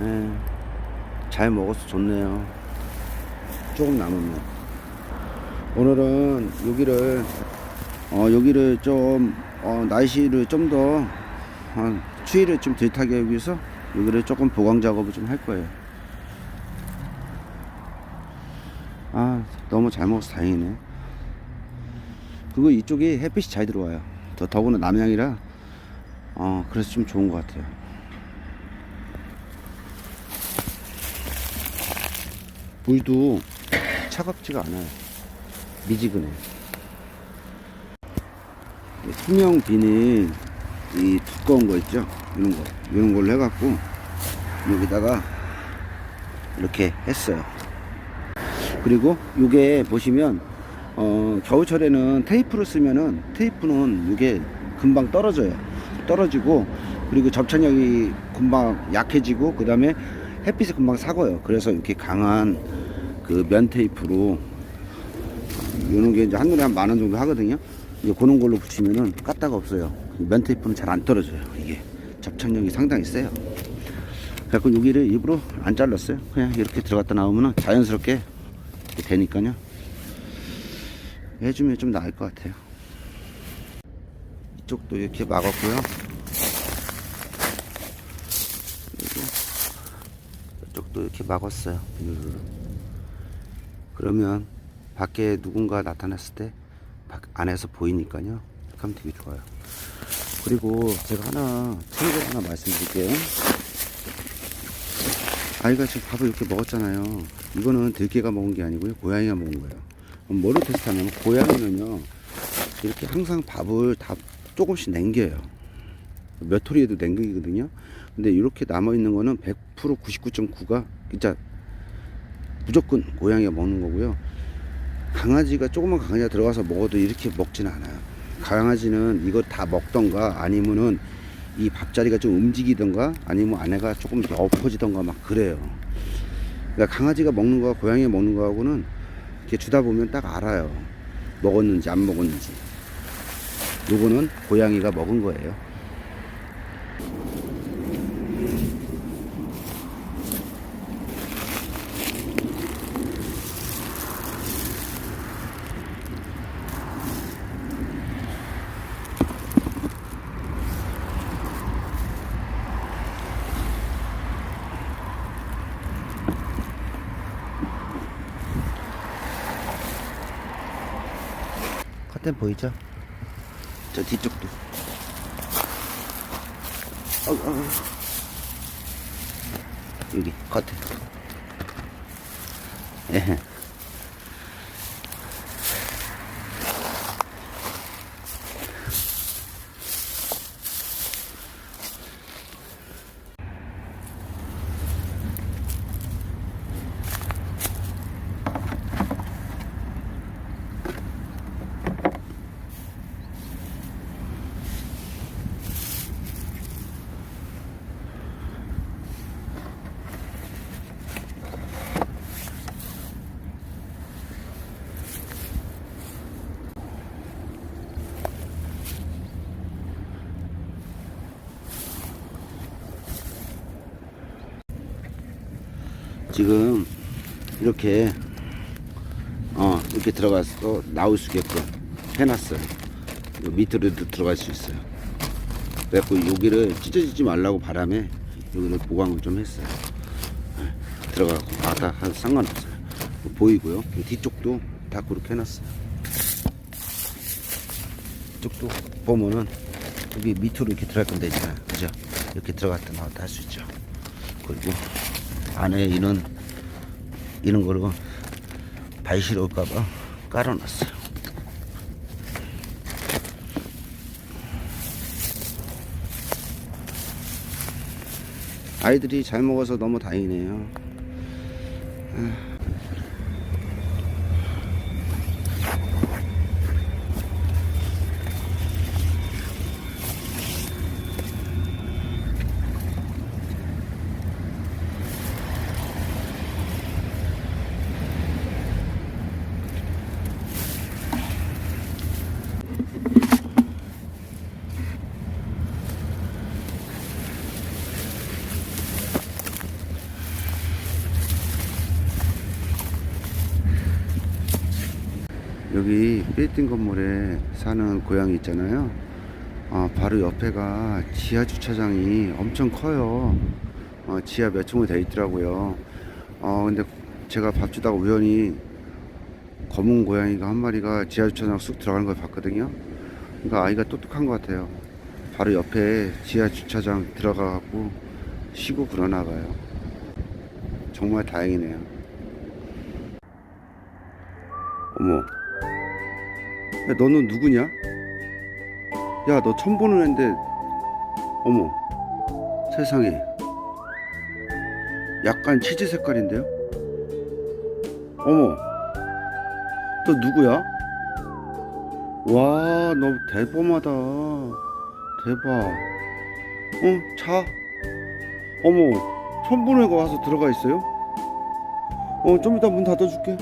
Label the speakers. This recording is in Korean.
Speaker 1: 예, 잘 먹어서 좋네요. 조금 남았네. 오늘은 여기를 어, 여기를 좀 어, 날씨를 좀 더 어, 추위를 좀 덜 타게 하기 위해서 여기를 조금 보강 작업을 좀 할 거예요. 아 너무 잘 먹어서 다행이네. 그리고 이쪽이 햇빛이 잘 들어와요. 더 더구나 남향이라 어 그래서 좀 좋은 것 같아요. 물도 차갑지가 않아요. 미지근해. 이 투명 비닐 이 두꺼운 거 있죠? 이런 거 이런 걸로 해갖고 여기다가 이렇게 했어요. 그리고 이게 보시면 어, 겨울철에는 테이프를 쓰면은 테이프는 이게 금방 떨어져요. 떨어지고 그리고 접착력이 금방 약해지고 그 다음에 햇빛이 금방 사고요. 그래서 이렇게 강한 그 면 테이프로 이런 게 이제 한 눈에 한 만 원 정도 하거든요. 이제 그런 걸로 붙이면은 까따가 없어요. 면 테이프는 잘 안 떨어져요. 이게 접착력이 상당히 세요. 그래갖고 여기를 일부러 안 잘랐어요. 그냥 이렇게 들어갔다 나오면은 자연스럽게 되니까요. 해주면 좀 나을 것 같아요. 이쪽도 이렇게 막았고요. 그리고 이쪽도 이렇게 막았어요. 그러면 밖에 누군가 나타났을 때 밖- 안에서 보이니까요. 하면 되게 좋아요. 그리고 제가 하나 참고 하나 말씀드릴게요. 아이가 지금 밥을 이렇게 먹었잖아요. 이거는 들개가 먹은 게 아니고요. 고양이가 먹은 거예요. 그럼 뭐를 테스트하냐면 고양이는요. 이렇게 항상 밥을 다 조금씩 남겨요. 몇 토리에도 남기거든요. 근데 이렇게 남아 있는 거는 100% 99.9가 진짜 무조건 고양이가 먹는 거고요. 강아지가 조그만 강아지가 들어가서 먹어도 이렇게 먹지는 않아요. 강아지는 이거 다 먹던가 아니면은 이 밥자리가 좀 움직이던가 아니면 안에가 조금 엎어지던가 막 그래요. 그러니까 강아지가 먹는 거와 고양이가 먹는 거하고는 이렇게 주다 보면 딱 알아요. 먹었는지 안 먹었는지. 요거는 고양이가 먹은 거예요. 커튼 보이죠? 저 뒤쪽도. 어, 어, 어. 여기 커튼. 예. 지금 이렇게 어 이렇게 들어가서 나올 수 있게끔 해놨어요. 요 밑으로도 들어갈 수 있어요. 그래갖고 여기를 찢어지지 말라고 바람에 여기를 보강을 좀 했어요. 네, 들어가고 나다 상관없어요. 보이고요. 이 뒤쪽도 다 그렇게 해놨어요. 이쪽도 보면은 여기 밑으로 이렇게 들어갈 건데 있잖아요. 그죠? 이렇게 들어갔다 나왔다 할 수 있죠. 그리고 안에 이런 이런 거로 발실 올까봐 깔아놨어요. 아이들이 잘 먹어서 너무 다행이네요. 여기 빌딩 건물에 사는 고양이 있잖아요. 아, 바로 옆에가 지하 주차장이 엄청 커요. 어, 지하 몇 층으로 되어 있더라고요. 어, 근데 제가 밥 주다가 우연히 검은 고양이가 한 마리가 지하 주차장 쑥 들어가는 걸 봤거든요. 그러니까 아이가 똑똑한 것 같아요. 바로 옆에 지하 주차장 들어가고 쉬고 그러나 봐요. 정말 다행이네요. 어머. 야, 너는 누구냐? 야, 너 처음 보는 애인데, 어머. 세상에. 약간 치즈 색깔인데요? 어머. 너 누구야? 와, 너 대범하다. 대박. 어, 자. 어머, 처음 보는 와서 들어가 있어요? 어, 좀 이따 문 닫아줄게.